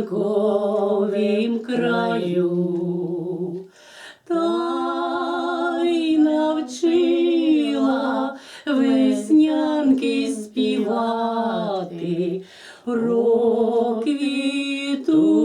ранковім краю. Та й навчила веснянки співати про квітучу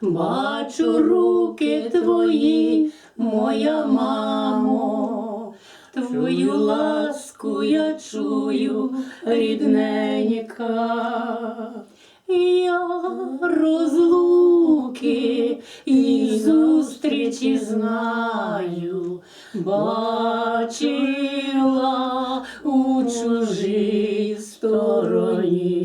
бачу руки твої, моя мамо, твою ласку я чую, рідненька. Я розлуки і зустрічі знаю, бачила у чужій стороні.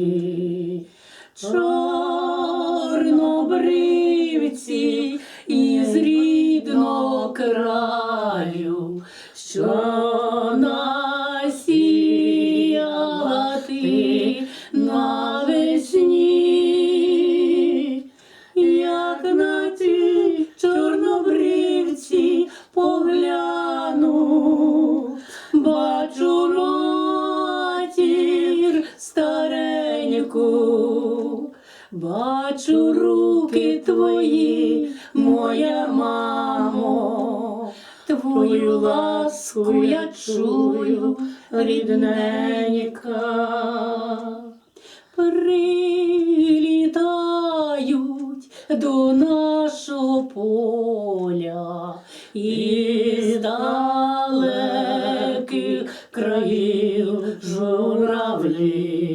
Бачу руки твої, моя мамо. Твою ласку я чую, рідненька прилітають до нашого поля із далеких країв журавлі.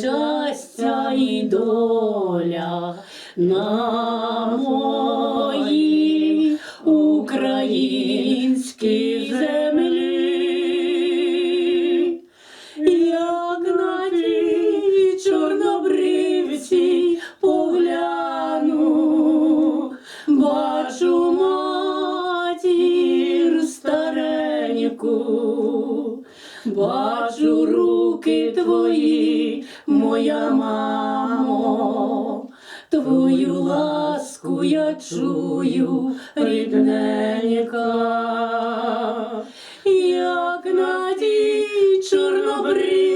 Щастя, і доля на моїй українській бачу руки твої, моя мамо. Твою ласку я чую, рідненька, як на тій чорнобривці